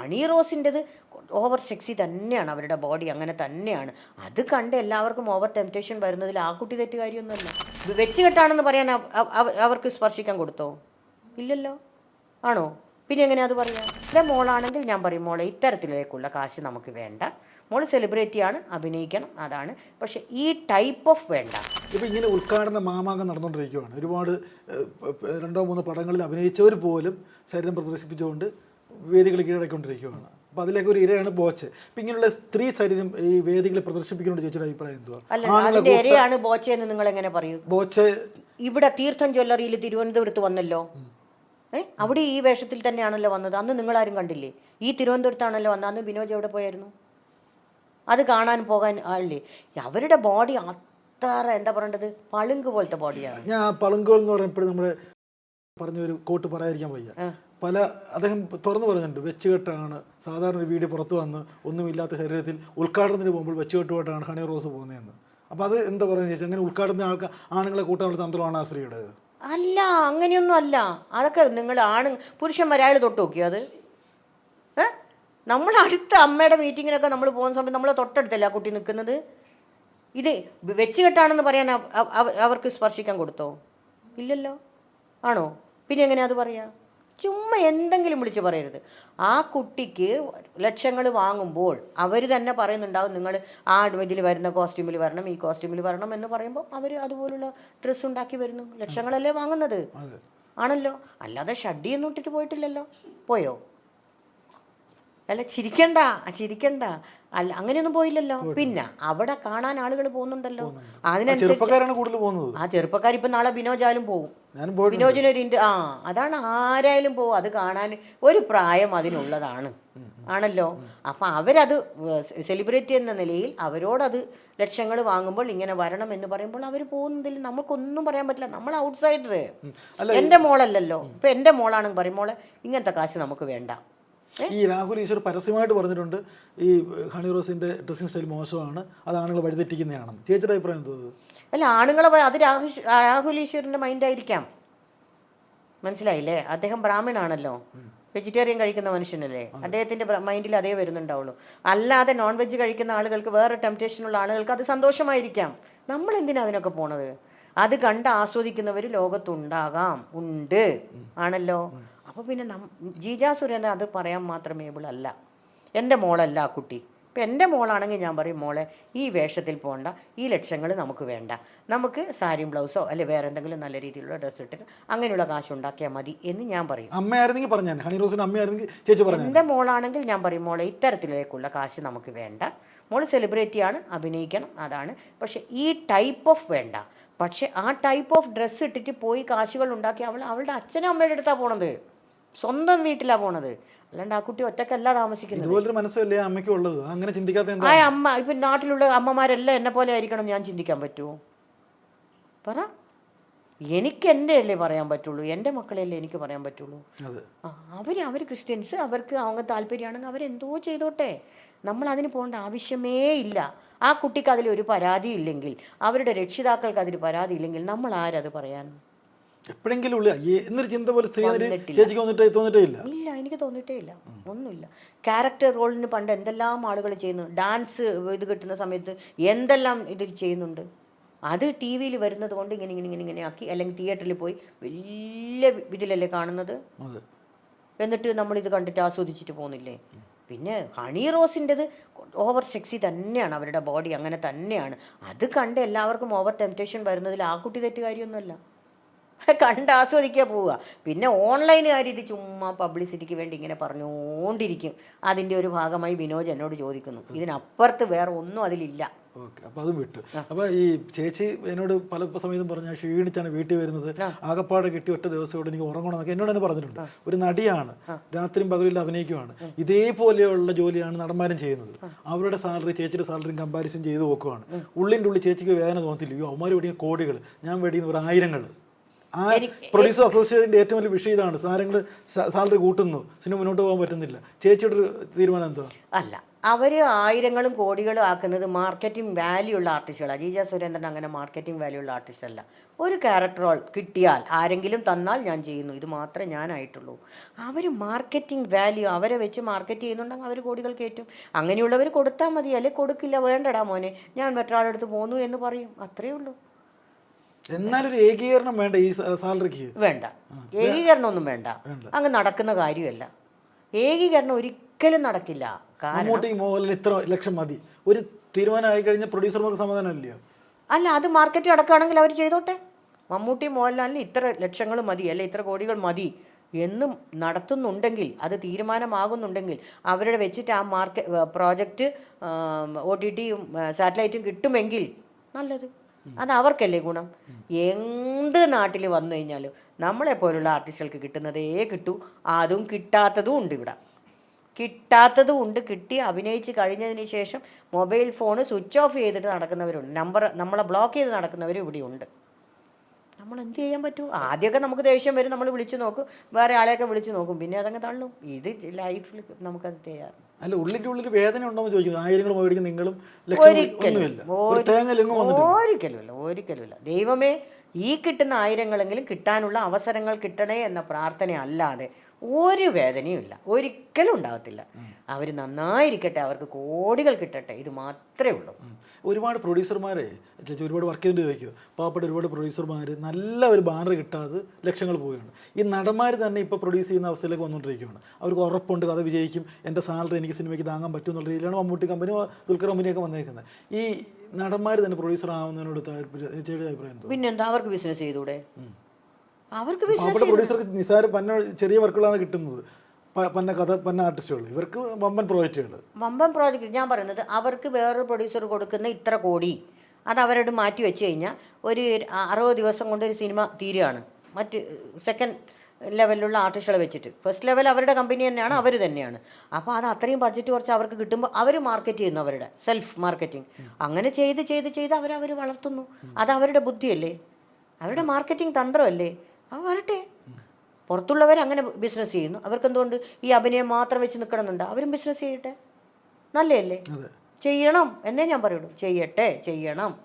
Honey റോസിന്റെത് over sexy തന്നെയാണ് അവരുടെ body അങ്ങനെ തന്നെയാണ്. അത് കണ്ട് എല്ലാവർക്കും ഓവർ ടെംപ്റ്റേഷൻ വരുന്നതിൽ ആ കുട്ടി തെറ്റുകാരിയൊന്നുമല്ല. ഇത് വെച്ച് കെട്ടാണെന്ന് പറയാൻ അവ- അവ- അവർക്ക് സ്പർശിക്കാൻ കൊടുത്തോ? ഇല്ലല്ലോ. ആണോ? പിന്നെ എങ്ങനെ അത് പറയാം? അല്ലെ മോളാണെങ്കിൽ ഞാൻ പറയും മോളെ ഇത്തരത്തിലേക്കുള്ള കാശ് നമുക്ക് വേണ്ട. മോൾ സെലിബ്രിറ്റിയാണ് അഭിനയിക്കണം അതാണ്. പക്ഷേ ഈ ടൈപ്പ് ഓഫ് വേണ്ട. ഇപ്പം ഇങ്ങനെ ഉദ്ഘാടന മാമാങ്കം നടന്നുകൊണ്ടിരിക്കുകയാണ് ഒരുപാട് രണ്ടോ മൂന്നോ പടങ്ങളിൽ അഭിനയിച്ചവർ പോലും ശരീരം പ്രദർശിപ്പിച്ചുകൊണ്ട് വേദികൾ കീഴടക്കൊണ്ടിരിക്കുകയാണ് അപ്പൊ അതിലേക്ക് ഒരു ഇരയാണ് ബോച്ച്. ഇപ്പൊ ഇങ്ങനെയുള്ള സ്ത്രീ ശരീരം ഈ വേദികളെ പ്രദർശിപ്പിക്കുന്നുണ്ട് ചേച്ചിയുടെ അഭിപ്രായം എന്തുവാ? ഇരയാണ് ബോച്ചയെന്ന് നിങ്ങൾ എങ്ങനെ പറയൂ? ബോച്ച് ഇവിടെ തീർത്ഥം ജ്വല്ലറിയിൽ തിരുവനന്തപുരത്ത് വന്നല്ലോ. ഏ? അവിടെ ഈ വേഷത്തിൽ തന്നെയാണല്ലോ വന്നത്. അന്ന് നിങ്ങളാരും കണ്ടില്ലേ? ഈ തിരുവനന്തപുരത്താണല്ലോ വന്നത്. അന്ന് ബിനോജ് എവിടെ പോയായിരുന്നു? അത് കാണാൻ പോകാൻ ആളില്ലേ? അവരുടെ ബോഡി അത്ര എന്താ പറയേണ്ടത്? പളുങ്ക് പോലത്തെ ബോഡിയാണ് ഞാൻ പളുങ്കുകൾ എന്ന് പറയുമ്പോൾ നമ്മുടെ പറഞ്ഞ ഒരു കോട്ട് പറയാതിരിക്കാൻ വയ്യ. പല അദ്ദേഹം തുറന്നു പറഞ്ഞിട്ടുണ്ട് വെച്ചുകെട്ടാണ്. സാധാരണ ഒരു വീഡിയോ പുറത്തു വന്ന് ഒന്നുമില്ലാത്ത ശരീരത്തിൽ ഉദ്ഘാടനത്തിന് പോകുമ്പോൾ വെച്ചുകെട്ടുമായിട്ടാണ് ഹണി റോസ് പോകുന്നതെന്ന്. അപ്പോൾ അത് എന്താ പറയുന്നത് ചോദിച്ചാൽ അങ്ങനെ ഉദ്ഘാടന ആൾക്കാർ ആണുങ്ങളെ കൂട്ടാനുള്ള തന്ത്രമാണ് ആ സ്ത്രീയുടേത് അല്ല അങ്ങനെയൊന്നും അല്ല. അതൊക്കെ നിങ്ങൾ ആണ് പുരുഷന്മാർ അയാൾ തൊട്ട് നോക്കിയോ അത്? നമ്മൾ അടുത്ത അമ്മയുടെ മീറ്റിങ്ങിനൊക്കെ നമ്മൾ പോകുന്ന സമയത്ത് നമ്മളെ തൊട്ടടുത്തല്ല ആ കുട്ടി നിൽക്കുന്നത്? ഇത് വെച്ച് കെട്ടാണെന്ന് പറയാൻ അവ- അവ- അവ- അവർക്ക് സ്പർശിക്കാൻ കൊടുത്തോ? ഇല്ലല്ലോ. ആണോ? പിന്നെ എങ്ങനെയാ അത് പറയാ? ചുമ്മാ എന്തെങ്കിലും വിളിച്ച് പറയരുത്. ആ കുട്ടിക്ക് ലക്ഷങ്ങൾ വാങ്ങുമ്പോൾ അവർ തന്നെ പറയുന്നുണ്ടാവും നിങ്ങൾ ആ ഇതിൽ വരുന്ന കോസ്റ്റ്യൂമിൽ വരണം ഈ കോസ്റ്റ്യൂമിൽ വരണം എന്ന് പറയുമ്പോൾ അവർ അതുപോലുള്ള ഡ്രസ്സ് ഉണ്ടാക്കി വരുന്നു. ലക്ഷങ്ങളല്ലേ വാങ്ങുന്നത്? ആണല്ലോ. അല്ലാതെ ഷഡ്ഡിയൊന്നും ഇട്ടിട്ട് പോയിട്ടില്ലല്ലോ. പോയോ? അല്ല ചിരിക്കണ്ട ചിരിക്കണ്ട. അല്ല അങ്ങനെയൊന്നും പോയില്ലല്ലോ. പിന്നെ അവിടെ കാണാൻ ആളുകൾ പോകുന്നുണ്ടല്ലോ. അതിനനുസരിച്ച് ആ ചെറുപ്പക്കാർ ഇപ്പം നാളെ ബിനോജാലും പോവും. ബിനോജിനൊരു വിനോദിനൊരു ആ അതാണ് ആരായാലും പോവും. അത് കാണാൻ ഒരു പ്രായം അതിനുള്ളതാണ്. ആണല്ലോ? അപ്പം അവരത് സെലിബ്രിറ്റി എന്ന നിലയിൽ അവരോടത് ലക്ഷങ്ങൾ വാങ്ങുമ്പോൾ ഇങ്ങനെ വരണം എന്ന് പറയുമ്പോൾ അവർ പോകുന്നതിൽ നമുക്കൊന്നും പറയാൻ പറ്റില്ല. നമ്മൾ ഔട്ട്സൈഡർ എന്റെ എന്റെ മോളല്ലല്ലോ. ഇപ്പം എന്റെ മോളാണെന്ന് പറയും മോളെ ഇങ്ങനത്തെ കാശ് നമുക്ക് വേണ്ട. ഈ രാഹുൽ ഈശ്വർ പരസ്യമായിട്ട് പറഞ്ഞിട്ടുണ്ട് ഈ ഹണി റോസിന്റെ ഡ്രസ്സിംഗ് സ്റ്റൈൽ മോശമാണ് അത് ആണുങ്ങൾ വഴിതെറ്റിക്കുന്നതാണ് ചേച്ചിയുടെ അഭിപ്രായം എന്തോ അല്ല ആണുങ്ങളെ അത് രാഹുൽ രാഹുൽ മൈൻഡ് മൈൻഡായിരിക്കാം മനസ്സിലായില്ലേ? അദ്ദേഹം ബ്രാഹ്മണാണല്ലോ. വെജിറ്റേറിയൻ കഴിക്കുന്ന മനുഷ്യനല്ലേ? അദ്ദേഹത്തിന്റെ മൈൻഡിൽ അതേ വരുന്നുണ്ടാവുള്ളൂ. അല്ലാതെ നോൺ വെജ് കഴിക്കുന്ന ആളുകൾക്ക് വേറെ ടെംപ്റ്റേഷനുള്ള ആളുകൾക്ക് അത് സന്തോഷമായിരിക്കാം. നമ്മൾ എന്തിനാ അതിനൊക്കെ പോണത്? അത് കണ്ട് ആസ്വദിക്കുന്നവർ ലോകത്തുണ്ടാകാം. ഉണ്ട്. ആണല്ലോ? അപ്പോൾ പിന്നെ നം ജീജാ സുരേന്ദ്രൻ അത് പറയാൻ മാത്രം ഏബിൾ അല്ല. എന്റെ മോളല്ല ആ കുട്ടി. ഇപ്പം എന്റെ മോളാണെങ്കിൽ ഞാൻ പറയും മോളെ ഈ വേഷത്തിൽ പോകണ്ട ഈ ലക്ഷങ്ങൾ നമുക്ക് വേണ്ട. നമുക്ക് സാരിയും ബ്ലൗസോ അല്ലെ വേറെ എന്തെങ്കിലും നല്ല രീതിയിലുള്ള ഡ്രസ്സ് ഇട്ടിട്ട് അങ്ങനെയുള്ള കാശ് ഉണ്ടാക്കിയാൽ മതി എന്ന് ഞാൻ പറയും. അമ്മയായിരുന്നെങ്കിൽ പറഞ്ഞാൽ ഹണി റോസിന് അമ്മയായിരുന്നെങ്കിൽ ചേച്ചി പറഞ്ഞു എന്റെ മോളാണെങ്കിൽ ഞാൻ പറയും മോളെ ഇത്തരത്തിലേക്കുള്ള കാശ് നമുക്ക് വേണ്ട. മോൾ സെലിബ്രിറ്റിയാണ് അഭിനയിക്കണം അതാണ്. പക്ഷേ ഈ ടൈപ്പ് ഓഫ് വേണ്ട. പക്ഷേ ആ ടൈപ്പ് ഓഫ് ഡ്രസ്സ് ഇട്ടിട്ട് പോയി കാശുകൾ ഉണ്ടാക്കി അവൾ അവളുടെ അച്ഛനും അമ്മയുടെ അടുത്താണ് പോണത്. സ്വന്തം വീട്ടിലാ പോണത്. അല്ലാണ്ട് ആ കുട്ടി ഒറ്റക്കല്ല താമസിക്കുന്നത്. മനസ്സല്ലേ അമ്മയ്ക്ക് ഉള്ളത്? അങ്ങനെ ചിന്തിക്കാത്ത ആ അമ്മ ഇപ്പൊ നാട്ടിലുള്ള അമ്മമാരെല്ലാം എന്നെ പോലെ ആയിരിക്കണം ഞാൻ ചിന്തിക്കാൻ പറ്റുമോ പറ. എനിക്ക് എന്റെ അല്ലേ പറയാൻ പറ്റുള്ളൂ. എന്റെ മക്കളെയല്ലേ എനിക്ക് പറയാൻ പറ്റുള്ളൂ. അവർ അവർ ക്രിസ്ത്യൻസ് അവർക്ക് അവങ്ങ താല്പര്യമാണെങ്കിൽ അവരെന്തോ ചെയ്തോട്ടെ. നമ്മൾ അതിന് പോകേണ്ട ആവശ്യമേ ഇല്ല. ആ കുട്ടിക്ക് അതിലൊരു പരാതി ഇല്ലെങ്കിൽ അവരുടെ രക്ഷിതാക്കൾക്ക് അതിൽ പരാതി ഇല്ലെങ്കിൽ നമ്മൾ ആരത് പറയാനും എപ്പോഴെങ്കിലും ഉള്ള എന്നൊരു ചിന്ത പോലെ സ്ത്രീ. ചേച്ചിക്ക് വന്നിട്ടേ തോന്നിട്ടേ ഇല്ല ഇല്ല എനിക്ക് തോന്നിട്ടേ ഇല്ല ഒന്നുമില്ല ക്യാരക്ടർ റോളിന് പണ്ട് എന്തെല്ലാം ആളുകൾ ചെയ്യുന്നു. ഡാൻസ് ഇത് കിട്ടുന്ന സമയത്ത് എന്തെല്ലാം ഇതിൽ ചെയ്യുന്നുണ്ട്. അത് ടി വിയിൽ വരുന്നത് കൊണ്ട് ഇങ്ങനെ ഇങ്ങനെ ഇങ്ങനെ ഇങ്ങനെ ആക്കി അല്ലെങ്കിൽ തിയേറ്ററിൽ പോയി വലിയ ഇതിലല്ലേ കാണുന്നത്? എന്നിട്ട് എന്നിട്ട് ഇത് കണ്ടിട്ട് ആസ്വദിച്ചിട്ട് പോകുന്നില്ലേ? പിന്നെ ഹണി റോസിന്റെത് ഓവർ സെക്സി തന്നെയാണ് അവരുടെ ബോഡി അങ്ങനെ തന്നെയാണ്. അത് കണ്ട് എല്ലാവർക്കും ഓവർ ടെംപ്റ്റേഷൻ വരുന്നതിൽ ആ കുട്ടി തെറ്റുകാരിയൊന്നുമല്ല കണ്ട് ആസ്വദിക്കുക പോവുക. പിന്നെ ഓൺലൈനുകാർ ഇത് ചുമ്മാ പബ്ലിസിറ്റിക്ക് വേണ്ടി ഇങ്ങനെ പറഞ്ഞുകൊണ്ടിരിക്കും. അതിന്റെ ഒരു ഭാഗമായി വിനോജ് എന്നോട് ചോദിക്കുന്നു. ഇതിനപ്പുറത്ത് വേറെ ഒന്നും അതിലില്ല. ഓക്കെ അപ്പോൾ അതും വിട്ടു. അപ്പോൾ ഈ ചേച്ചി എന്നോട് പല സമയത്തും പറഞ്ഞ ക്ഷീണിച്ചാണ് വീട്ടിൽ വരുന്നത്. ആകപ്പാടെ കിട്ടി ഒറ്റ ദിവസത്തോടെ എനിക്ക് ഉറങ്ങണം എന്നൊക്കെ എന്നോട് തന്നെ പറഞ്ഞിട്ടുണ്ട്. ഒരു നടിയാണ്. രാത്രിയും പകലിൽ അഭിനയിക്കുവാണ്. ഇതേപോലെയുള്ള ജോലിയാണ് നടന്മാരും ചെയ്യുന്നത്. അവരുടെ സാലറി ചേച്ചിയുടെ സാലറിയും കമ്പാരിസൺ ചെയ്ത് നോക്കുവാണ്. ഉള്ളിന്റെ ഉള്ളിൽ ചേച്ചിക്ക് വേദന തോന്നത്തില്ല. അവന്മാർ വെടിയ കോടികൾ ഞാൻ വെടിയുന്ന ഒരു ആയിരങ്ങൾ ആ പ്രൊഡ്യൂസർ അസോസിയേഷന്റെ ഏറ്റവും വലിയ വിഷയം ഇതാണ്. താരങ്ങൾ സാലറി കൂട്ടുന്നു. സിനിമ മുന്നോട്ട് പോകാൻ പറ്റുന്നില്ല. ചേച്ചിയുടെ ഒരു തീരുമാനം എന്താ അല്ല അവർ ആയിരങ്ങളും കോടികളും ആക്കുന്നത് മാർക്കറ്റിംഗ് വാല്യൂ ഉള്ള ആർട്ടിസ്റ്റുകളാണ് അജീജ സുരേന്ദ്രൻ അങ്ങനെ മാർക്കറ്റിംഗ് വാല്യൂ ഉള്ള ആർട്ടിസ്റ്റ് അല്ല. ഒരു ക്യാരക്ടർ റോൾ കിട്ടിയാൽ ആരെങ്കിലും തന്നാൽ ഞാൻ ചെയ്യുന്നു. ഇത് മാത്രമേ ഞാനായിട്ടുള്ളൂ. അവർ മാർക്കറ്റിംഗ് വാല്യൂ അവരെ വെച്ച് മാർക്കറ്റ് ചെയ്യുന്നുണ്ടെങ്കിൽ അവർ കോടികൾ കയറ്റും. അങ്ങനെയുള്ളവർ കൊടുത്താൽ മതി. അല്ലെ കൊടുക്കില്ല വേണ്ടടാ മോനെ. ഞാൻ മറ്റൊരാളെടുത്ത് പോന്നു എന്ന് പറയും. അത്രയേ ഉള്ളൂ. എന്നാലൊരു ഏകീകരണം വേണ്ട ഈ സാലറിക്ക്. വേണ്ട. ഏകീകരണം ഒന്നും വേണ്ട. അങ്ങ് നടക്കുന്ന കാര്യമല്ല. ഏകീകരണം ഒരിക്കലും നടക്കില്ല. മമ്മൂട്ടി മോഹൻലാൽ ഇത്ര ലക്ഷം മതി. ഒരു തീരുമാനമായി കഴിഞ്ഞ പ്രൊഡ്യൂസർമാർക്ക് സമാധാനമില്ലയോ? അല്ല അത് മാർക്കറ്റ് അടക്കുകയാണെങ്കിൽ അവർ ചെയ്തോട്ടെ. മമ്മൂട്ടി മോഹൻലാലിന് ഇത്ര ലക്ഷങ്ങൾ മതി അല്ലെ ഇത്ര കോടികൾ മതി എന്നും നടത്തുന്നുണ്ടെങ്കിൽ അത് തീരുമാനമാകുന്നുണ്ടെങ്കിൽ അവരുടെ വെച്ചിട്ട് ആ മാർക്കറ്റ് പ്രോജക്റ്റ് ഒ ടി ടിയും സാറ്റലൈറ്റും കിട്ടുമെങ്കിൽ നല്ലത്. അത് അവർക്കല്ലേ ഗുണം? എന്ത് നാട്ടിൽ വന്നു കഴിഞ്ഞാലും നമ്മളെപ്പോലുള്ള ആർട്ടിസ്റ്റുകൾക്ക് കിട്ടുന്നതേ കിട്ടൂ. അതും കിട്ടാത്തതും ഉണ്ട് ഇവിടെ. കിട്ടാത്തതും ഉണ്ട്. കിട്ടി അഭിനയിച്ച് കഴിഞ്ഞതിന് ശേഷം മൊബൈൽ ഫോൺ സ്വിച്ച് ഓഫ് ചെയ്തിട്ട് നടക്കുന്നവരുണ്ട്. നമ്പർ നമ്മളെ ബ്ലോക്ക് ചെയ്ത് നടക്കുന്നവരും ഇവിടെ ഉണ്ട് നമ്മൾ എന്ത് ചെയ്യാൻ പറ്റൂ? ആദ്യമൊക്കെ നമുക്ക് ദേഷ്യം വരും നമ്മൾ വിളിച്ചു നോക്കും വേറെ ആളെയൊക്കെ വിളിച്ചു നോക്കും പിന്നെ അതങ്ങ് തള്ളും. ഇത് ലൈഫിൽ നമുക്കത് ചെയ്യാറ് അല്ല ഉള്ളിന്റെ ഉള്ളിൽ വേദന ഉണ്ടോന്ന് ചോദിക്കുന്നത് ആയിരങ്ങൾ മേടിക്കും നിങ്ങളും ഒരിക്കലുമില്ല ഒരിക്കലുമില്ല ദൈവമേ ഈ കിട്ടുന്ന ആയിരങ്ങളെങ്കിലും കിട്ടാനുള്ള അവസരങ്ങൾ കിട്ടണേ എന്ന പ്രാർത്ഥന അല്ലാതെ ഒരു വേദനയും ഇല്ല ഒരിക്കലും ഉണ്ടാകത്തില്ല. അവർ നന്നായിരിക്കട്ടെ അവർക്ക് കോടികൾ കിട്ടട്ടെ ഇത് മാത്രമേ ഉള്ളൂ. ഒരുപാട് പ്രൊഡ്യൂസർമാരെ ചേച്ചി ഒരുപാട് വർക്ക് ചെയ്തിട്ട് ചോദിക്കും പാവപ്പെട്ട ഒരുപാട് പ്രൊഡ്യൂസർമാർ നല്ല ഒരു ബാനർ കിട്ടാതെ ലക്ഷങ്ങൾ പോവുകയാണ്. ഈ നടന്മാർ തന്നെ ഇപ്പോൾ പ്രൊഡ്യൂസ് ചെയ്യുന്ന അവസ്ഥയിലേക്ക് വന്നുകൊണ്ടിരിക്കുകയാണ്. അവർക്ക് ഉറപ്പുണ്ട് കഥ വിജയിക്കും. എന്റെ സാലറി എനിക്ക് സിനിമയ്ക്ക് താങ്ങാൻ പറ്റും എന്നുള്ള രീതിയിലാണ് മമ്മൂട്ടി കമ്പനി ദുൽഖർ കമ്പനിയൊക്കെ വന്നേക്കുന്നത്. ഈ നടന്മാർ തന്നെ പ്രൊഡ്യൂസർ ആവുന്നതിനോട് താല്പര്യം അഭിപ്രായം പിന്നെന്താ അവർക്ക് ബിസിനസ് ചെയ്തൂടെ അവർക്ക് അവിടെ പ്രൊഡ്യൂസർക്ക് നിസാര പന്ന ചെറിയ വർക്കുകളാണ് കിട്ടുന്നത്. പന്ന കഥ പന്ന ആർട്ടിസ്റ്റുകൾ ഇവർക്ക് വമ്പൻ പ്രോജക്റ്റുകൾ വമ്പൻ പ്രോജക്റ്റ് ഞാൻ പറയുന്നത് അവർക്ക് വേറൊരു പ്രൊഡ്യൂസർ കൊടുക്കുന്ന ഇത്ര കോടി. അത് അവരോട് മാറ്റി വെച്ച് കഴിഞ്ഞാൽ ഒരു അറുപത് ദിവസം കൊണ്ട് ഒരു സിനിമ തീരുകയാണ്. മറ്റ് സെക്കൻഡ് ലെവലിലുള്ള ആർട്ടിസ്റ്റുകളെ വെച്ചിട്ട്. ഫസ്റ്റ് ലെവൽ അവരുടെ കമ്പനി തന്നെയാണ് അവർ തന്നെയാണ്. അപ്പോൾ അത് അത്രയും ബഡ്ജറ്റ് കുറച്ച് അവർക്ക് കിട്ടുമ്പോൾ അവർ മാർക്കറ്റ് ചെയ്യുന്നു അവരുടെ. സെൽഫ് മാർക്കറ്റിംഗ് അങ്ങനെ ചെയ്ത് ചെയ്ത് ചെയ്ത് അവർ അവർ വളർത്തുന്നു. അത് അവരുടെ ബുദ്ധിയല്ലേ? അവരുടെ മാർക്കറ്റിംഗ് തന്ത്രമല്ലേ? അത് വരട്ടെ. പുറത്തുള്ളവർ അങ്ങനെ ബിസിനസ് ചെയ്യുന്നു. അവർക്ക് എന്തുകൊണ്ട് ഈ അഭിനയം മാത്രം വെച്ച് നിൽക്കണമെന്നുണ്ട് അവരും ബിസിനസ് ചെയ്യട്ടെ. നല്ലതല്ലേ? ചെയ്യണം. എന്നേ ഞാൻ പറയുള്ളൂ. ചെയ്യട്ടെ ചെയ്യണം.